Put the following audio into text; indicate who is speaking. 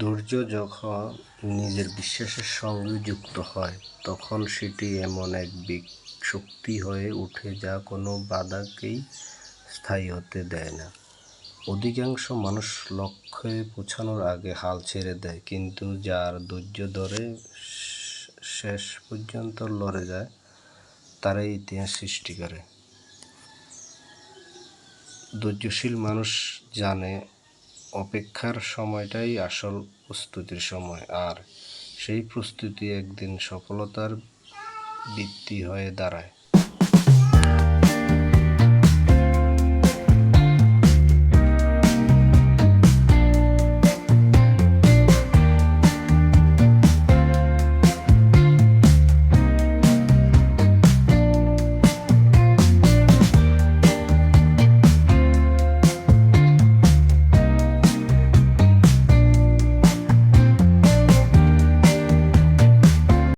Speaker 1: ধৈর্য যখন নিজের বিশ্বাসের সঙ্গে যুক্ত হয়, তখন সেটি এমন এক শক্তি হয়ে ওঠে যা কোনো বাধাকেই স্থায়ী হতে দেয় না। অধিকাংশ মানুষ লক্ষ্যে পৌঁছানোর আগে হাল ছেড়ে দেয়, কিন্তু যার ধৈর্য ধরে শেষ পর্যন্ত লড়ে যায়, তারাই ইতিহাস সৃষ্টি করে। ধৈর্যশীল মানুষ জানে অপেক্ষার সময়টাই আসল প্রস্তুতির সময়। আর সেই প্রস্তুতি একদিন সফলতার ভিত্তি হয়ে দাঁড়ায়।